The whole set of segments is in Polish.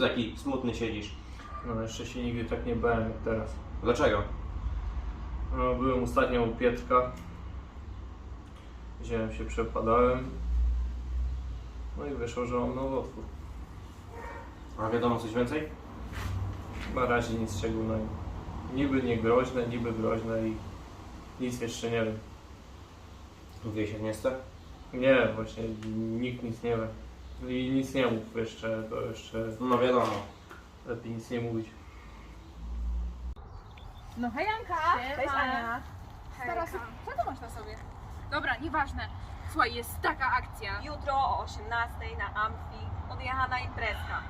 ty taki smutny siedzisz? No jeszcze się nigdy tak nie bałem jak teraz. Dlaczego? No, byłem ostatnio u Pietka. Wziąłem się, przepadałem. No i wyszło, że mam nowotwór. A wiadomo coś więcej? Na razie nic szczególnego. Niby nie groźne, niby groźne i nic jeszcze nie wiem. Mówiłeś Agnieszce? Nie, właśnie nikt nic nie wie. I nic nie mów jeszcze, to jeszcze No wiadomo. lepiej nic nie mówić. No hejanka! Cześć Ania. Stara, co to masz na sobie? Dobra, nieważne. Słuchaj, jest taka akcja. Jutro o 18 na Amfi odjechana imprezka.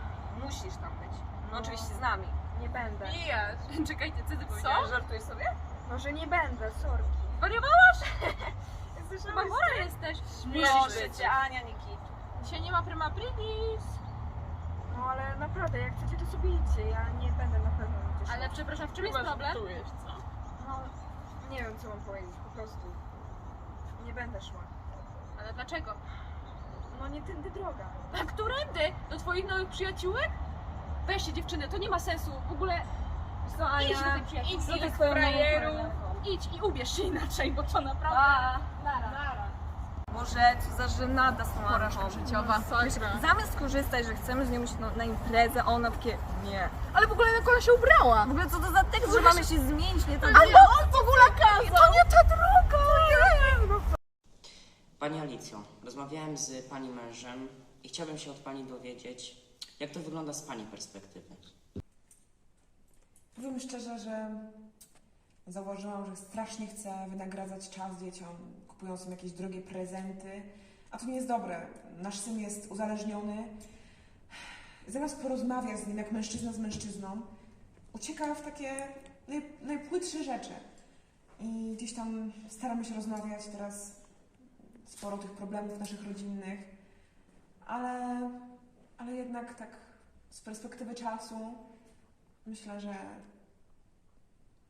Musisz tam być. No oczywiście z nami. Nie będę. Jest. Czekajcie, co ty powiedziałaś? Żartujesz sobie? Może nie będę, sorki. Wariowałaś? Chyba chora jesteś. Proszę cię, Ania Nikit. Dzisiaj nie ma prima aprilis. No ale naprawdę, jak chcecie to sobie idźcie, ja nie będę na pewno szła. Ale przepraszam, w czym jest problem? No, nie wiem co mam powiedzieć, po prostu. Nie będę szła. Ale dlaczego? No nie tędy droga. A którędy? Do twoich nowych przyjaciółek? Weźcie dziewczyny, to nie ma sensu. W ogóle Co idź do tych przyjaciół, Idź do tych frajerów. Idź i ubierz się inaczej, bo to naprawdę... Nara. Boże, co za żenada z tą Anką. życiowa. Zamiast korzystać, że chcemy z nią iść na, na imprezę, a ona takie nie. Ale w ogóle na kogo się ubrała? W ogóle co to za tekst, że mamy się zmienić, nie to Ale on w ogóle kazał! To nie ta droga! Pani Alicjo, rozmawiałem z Pani mężem i chciałbym się od Pani dowiedzieć, jak to wygląda z Pani perspektywy. Powiem szczerze, że zauważyłam, że strasznie chcę wynagradzać czas dzieciom, kupując im jakieś drogie prezenty, a to nie jest dobre. Nasz syn jest uzależniony. Zamiast porozmawiać z nim jak mężczyzna z mężczyzną, ucieka w takie naj, najpłytsze rzeczy. I gdzieś tam staramy się rozmawiać teraz sporo tych problemów naszych rodzinnych, ale, ale jednak tak z perspektywy czasu Myślę, że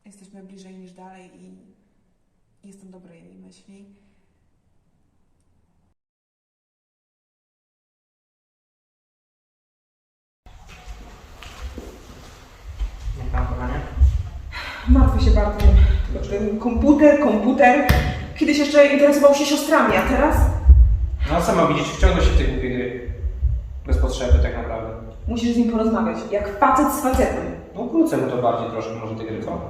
jesteśmy bliżej niż dalej i jestem dobrej myśli. Jak tam kochanie? Martwię się bardzo. Znaczy, Komputer, komputer. Kiedyś jeszcze interesował się siostrami, a teraz No a sama widzisz, wciąga się w te głupie gry. Bez potrzeby tak naprawdę. musisz z nim porozmawiać. Jak facet z facetem. No krócę mu to bardziej troszkę może te gry, co?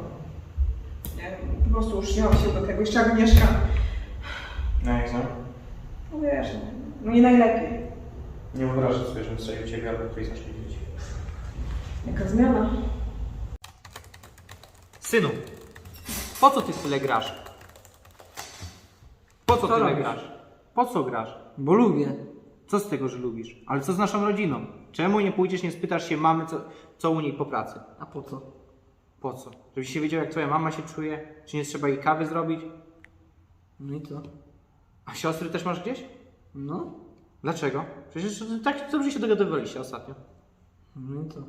Nie, Po prostu już nie mam się do tego. Jeszcze Agnieszka. No jak znam? No wiesz, no nie najlepiej. Nie wyobrażam sobie, żebym strzelił ciebie albo któryś zacznie dzieci. Jaka zmiana? Synu, po co ty tyle grasz? Po co, Co tyle robisz? grasz? Po co grasz? Bo lubię. Co z tego, że lubisz? Ale co z naszą rodziną? Czemu nie pójdziesz, nie spytasz się mamy, co, co u niej po pracy? A po co? Po co? Żebyś się wiedział, jak twoja mama się czuje? Czy nie trzeba jej kawy zrobić? No i co? A siostry też masz gdzieś? No, Dlaczego? Przecież tak dobrze się dogadywaliście ostatnio. no i co?